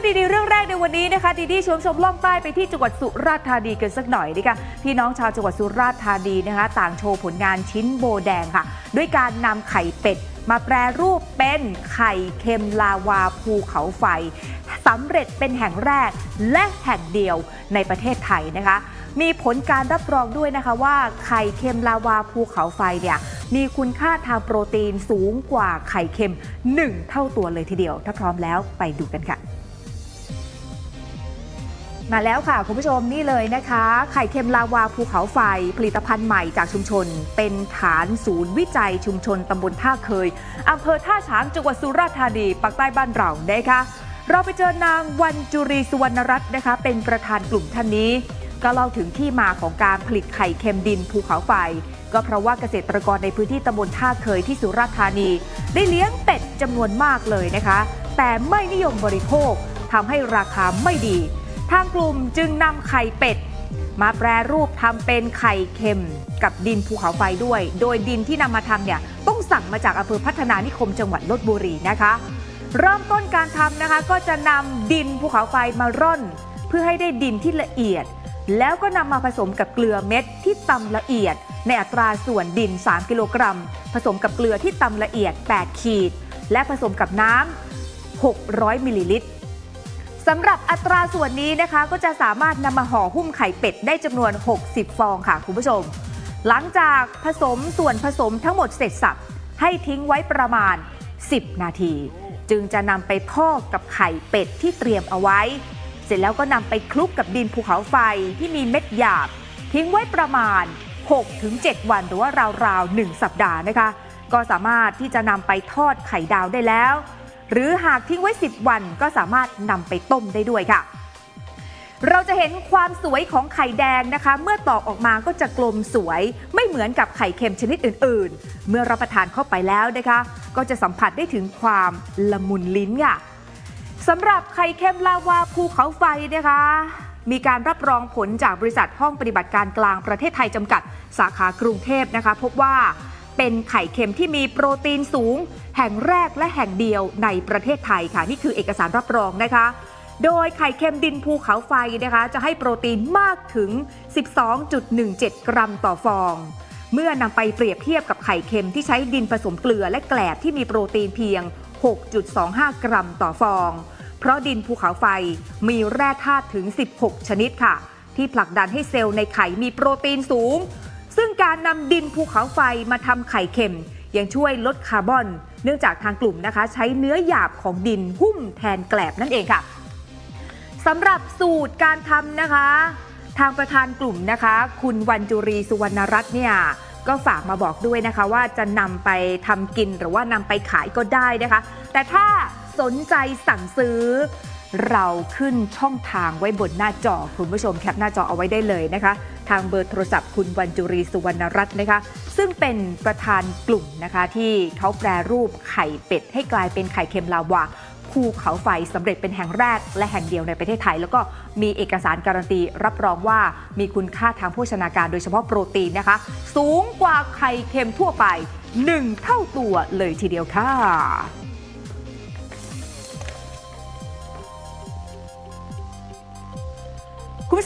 รื่องดีๆ เรื่องแรกในวันนี้นะคะดีดีชมชมล่องใต้ไปที่จังหวัดสุราษฎร์ธานีกันสักหน่อยดีค่ะพี่น้องชาวจังหวัดสุราษฎร์ธานีนะคะ ต่างโชว์ผลงานชิ้นโบแดงค่ะ ด้วยการนำไข่เป็ด มาแปรรูปเป็นไข่เค็มลาวาภูเขาไฟสำเร็จเป็นแห่งแรกและแห่งเดียวในประเทศไทยนะคะ มีผลการรับรองด้วยนะคะว่าไข่เค็มลาวาภูเขาไฟเนี่ยมีคุณค่าทางโปรตีนสูงกว่าไข่เค็ม 1 เท่าตัวเลยทีเดียว ถ้าพร้อมแล้วไปดูกันค่ะ มาแล้วค่ะ คุณผู้ชมนี่เลยนะคะ ไข่เค็มลาวาภูเขาไฟ ผลิตภัณฑ์ใหม่จากชุมชน เป็นฐานศูนย์วิจัยชุมชนตำบลท่าเคยอำเภอท่าฉางจังหวัดสุราษฎร์ธานีปากใต้บ้านเรานะคะเราไปเจอนางวันจุรีสุวรรณรัตน์นะคะ เป็นประธานกลุ่มท่านนี้ ก็เล่าถึงที่มาของการผลิตไข่เค็มดินภูเขาไฟ ก็เพราะว่าเกษตรกรในพื้นที่ตำบลท่าเคยที่สุราษฎร์ธานี ได้เลี้ยงเป็ดจำนวนมากเลยนะคะ แต่ไม่นิยมบริโภคทำให้ราคาไม่ดี ทางกลุ่มจึงนำไข่เป็ด มาแปรรูปทำเป็นไข่เค็มกับดินภูเขาไฟด้วย โดยดินที่นำมาทำเนี่ยต้องสั่งมาจากอำเภอพัฒนานิคมจังหวัดลบบุรีนะคะ เริ่มต้นการทำนะคะก็จะนำดินภูเขาไฟมาร่อน เพื่อให้ได้ดินที่ละเอียด แล้วก็นำมาผสมกับเกลือเม็ดที่ตำละเอียด ในอัตราส่วนดิน 3 กิโลกรัม ผสมกับเกลือที่ตำละเอียด 8 ขีด และผสมกับน้ำ600 มิลลิลิตร สำหรับอัตราส่วนนี้นะคะ ก็จะสามารถนำมาห่อหุ้มไข่เป็ดได้จำนวน 60 ฟองค่ะคุณผู้ชม หลังจากผสมส่วนผสมทั้งหมดเสร็จสับให้ทิ้งไว้ประมาณ 10 นาที จึงจะนำไปพอกกับไข่เป็ดที่เตรียมเอาไว้ เสร็จแล้วก็นำไปคลุกกับดินภูเขาไฟที่มีเม็ดหยาบ ทิ้งไว้ประมาณ 6-7 วันหรือว่าราวๆ 1 สัปดาห์นะคะ ก็สามารถที่จะนำไปทอดไข่ดาวได้แล้ว หรือหากทิ้งไว้ 10 วันก็สามารถนำไปต้มได้ด้วยค่ะ เราจะเห็นความสวยของไข่แดงนะคะ เมื่อตอกออกมาก็จะกลมสวยไม่เหมือนกับไข่เค็มชนิดอื่น ๆ เมื่อรับประทานเข้าไปแล้วนะคะ ก็จะสัมผัสได้ถึงความละมุนลิ้นค่ะสำหรับไข่เค็มลาวาภูเขาไฟนะคะมีการรับรองผลจากบริษัทห้องปฏิบัติการกลางประเทศไทยจำกัด สาขากรุงเทพนะคะ พบว่าเป็นไข่เค็มที่มีโปรตีนสูง แห่งแรกและแห่งเดียวในประเทศไทยค่ะ นี่คือเอกสารรับรองนะคะ โดยไข่เค็มดินภูเขาไฟนะคะ จะให้โปรตีนมากถึง 12.17 กรัมต่อฟอง เมื่อนำไปเปรียบเทียบกับไข่เค็มที่ใช้ดินผสมเกลือและแกลบที่มีโปรตีนเพียง 6.25 กรัมต่อฟอง เพราะดินภูเขาไฟมีแร่ธาตุถึง 16 ชนิดค่ะ ที่ผลักดันให้เซลล์ในไข่มีโปรตีนสูง ซึ่งการนำดินภูเขาไฟมาทำไข่เค็ม ยังช่วยลดคาร์บอน เนื่องจากทางกลุ่มนะคะ ใช้เนื้อหยาบของดินหุ้มแทนแกลบนั่นเองค่ะสำหรับสูตรการทำนะคะ ทางประธานกลุ่มนะคะ คุณวันจุรีสุวรรณรัตน์เนี่ย ก็ฝากมาบอกด้วยนะคะว่าจะนำไปทำกินหรือว่านำไปขายก็ได้นะคะ แต่ถ้าสนใจสั่งซื้อ เราขึ้นช่องทางไว้บนหน้าจอคุณผู้ชมแคปหน้าจอเอาไว้ได้เลยนะคะ ทางเบอร์โทรศัพท์คุณวันจุรีสุวรรณรัตน์นะคะ ซึ่งเป็นประธานกลุ่มนะคะที่เขาแปรรูปไข่เป็ดให้กลายเป็นไข่เค็มลาวา ภูเขาไฟสำเร็จเป็นแห่งแรกและแห่งเดียวในประเทศไทย แล้วก็มีเอกสารการันตี รับรองว่ามีคุณค่าทางโภชนาการโดยเฉพาะโปรตีนนะคะ สูงกว่าไข่เค็มทั่วไป 1 เท่าตัวเลยทีเดียวค่ะ